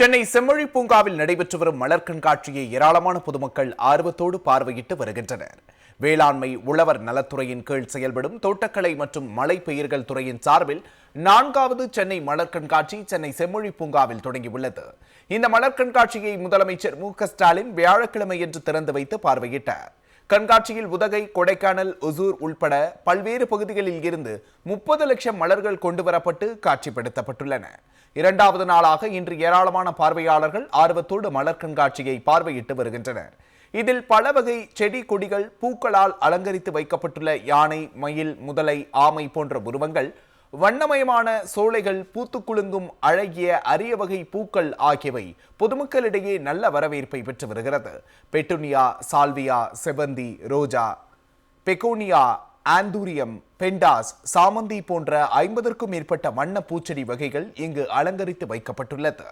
சென்னை செம்மொழி பூங்காவில் நடைபெற்று வரும் மலர் கண்காட்சியை ஏராளமான பொதுமக்கள் ஆர்வத்தோடு பார்வையிட்டு வருகின்றனர். வேளாண்மை உழவர் நலத்துறையின் கீழ் செயல்படும் தோட்டக்கலை மற்றும் மலை பெயர்கள் துறையின் சார்பில் நான்காவது சென்னை மலர் கண்காட்சி சென்னை செம்மொழி பூங்காவில் தொடங்கியுள்ளது. இந்த மலர் கண்காட்சியை முதலமைச்சர் மு க ஸ்டாலின் வியாழக்கிழமையன்று திறந்து வைத்து பார்வையிட்டார். கண்காட்சியில் உதகை கொடைக்கானல் ஒசூர் உள்பட பல்வேறு பகுதிகளில் இருந்து முப்பது லட்சம் மலர்கள் கொண்டு வரப்பட்டு காட்சிப்படுத்தப்பட்டுள்ளன. இரண்டாவது நாளாக இன்று ஏராளமான பார்வையாளர்கள் ஆர்வத்தோடு மலர் கண்காட்சியை பார்வையிட்டு வருகின்றனர். இதில் பல வகை செடி கொடிகள் பூக்களால் அலங்கரித்து வைக்கப்பட்டுள்ள யானை மயில் முதலை ஆமை போன்ற உருவங்கள் வண்ணமயமான சோலைகள் பூத்து குலுங்கும் அழகிய அரிய வகை பூக்கள் ஆகியவை பொதுமக்களிடையே நல்ல வரவேற்பை பெற்று வருகிறது. பெட்டுனியா சால்வியா செவந்தி ரோஜா பெகோனியா ஆந்தூரியம் பெண்டாஸ் சாமந்தி போன்ற ஐம்பதற்கும் மேற்பட்ட வண்ண பூச்செடி வகைகள் இங்கு அலங்கரித்து வைக்கப்பட்டுள்ளது.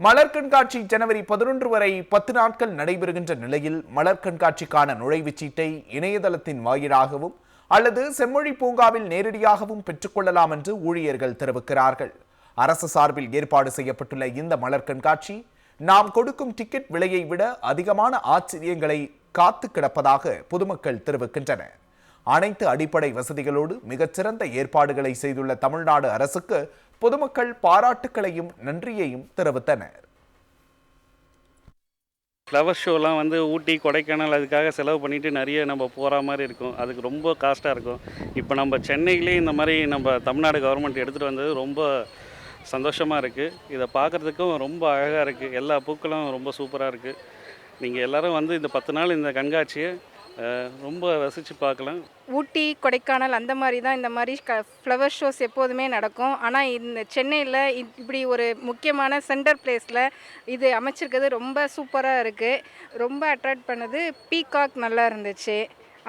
மலர் கண்காட்சி ஜனவரி பதினொன்று வரை பத்து நாட்கள் நடைபெறுகின்ற நிலையில் மலர் கண்காட்சிக்கான நுழைவுச் சீட்டை இணையதளத்தின் வாயிலாகவும் அல்லது செம்மொழி பூங்காவில் நேரடியாகவும் பெற்றுக்கொள்ளலாம் என்று ஊழியர்கள் தெரிவிக்கிறார்கள். அரசு சார்பில் ஏற்பாடு செய்யப்பட்டுள்ள இந்த மலர் கண்காட்சி நாம் கொடுக்கும் டிக்கெட் விலையை விட அதிகமான ஆச்சரியங்களை காத்து கிடப்பதாக பொதுமக்கள் தெரிவிக்கின்றனர். அனைத்து அடிப்படை வசதிகளோடு மிகச்சிறந்த ஏற்பாடுகளை செய்துள்ள தமிழ்நாடு அரசுக்கு பொதுமக்கள் பாராட்டுக்களையும் நன்றியையும் தெரிவித்தனர். ஃப்ளவர் ஷோலாம் வந்து ஊட்டி கொடைக்கானல் அதுக்காக செலவு பண்ணிட்டு நிறைய நம்ம போகிற மாதிரி இருக்கும். அதுக்கு ரொம்ப காஸ்ட்டாக இருக்கும். இப்போ நம்ம சென்னையிலே இந்த மாதிரி நம்ம தமிழ்நாடு கவர்மெண்ட் எடுத்துகிட்டு வந்தது ரொம்ப சந்தோஷமாக இருக்குது இதை பார்க்குறதுக்கும் ரொம்ப அழகாக இருக்குது எல்லா பூக்களும் ரொம்ப சூப்பராக இருக்குது நீங்கள் எல்லோரும் வந்து இந்த பத்து நாள் இந்த கண்காட்சியை ரொம்ப ரசித்து பார்க்கலாம். ஊட்டி கொடைக்கானல் அந்த மாதிரி தான் இந்த மாதிரி க ஃப்ளவர் ஷோஸ் எப்போதுமே நடக்கும். ஆனால் இந்த சென்னையில் இப்படி ஒரு முக்கியமான சென்டர் பிளேஸில் இது அமைச்சிருக்கிறது ரொம்ப சூப்பராக இருக்குது ரொம்ப அட்ராக்ட் பண்ணது பீகாக் நல்லா இருந்துச்சு.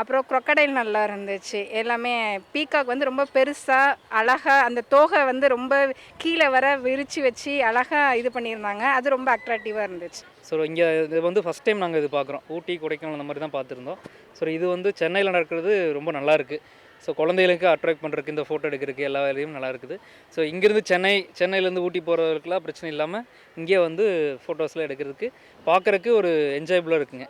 அப்புறம் crocodile நல்லா இருந்துச்சு. எல்லாமே பீகாக் வந்து ரொம்ப பெருசாக அழகாக அந்த தோகை வந்து ரொம்ப கீழே வர விரித்து வச்சு அழகாக இது பண்ணியிருந்தாங்க. அது ரொம்ப அட்ராக்டிவாக இருந்துச்சு. ஸோ இங்கே இது வந்து ஃபஸ்ட் டைம் நாங்கள் இது பார்க்குறோம். ஊட்டி கொடைக்கானல் அந்த மாதிரி தான் பார்த்துருந்தோம். ஸோ இது வந்து சென்னையில் நடக்கிறது ரொம்ப நல்லா இருக்குது ஸோ குழந்தைகளுக்கு அட்ராக்ட் பண்ணுறதுக்கு இந்த ஃபோட்டோ எடுக்கிறதுக்கு எல்லா வேலையும் நல்லா இருக்குது. ஸோ இங்கேருந்து சென்னை சென்னையிலேருந்து ஊட்டி போகிறவர்களுக்குலாம் பிரச்சனை இல்லாமல் இங்கே வந்து ஃபோட்டோஸ்லாம் எடுக்கிறதுக்கு பார்க்குறக்கு ஒரு என்ஜாயபுளாக இருக்குங்க.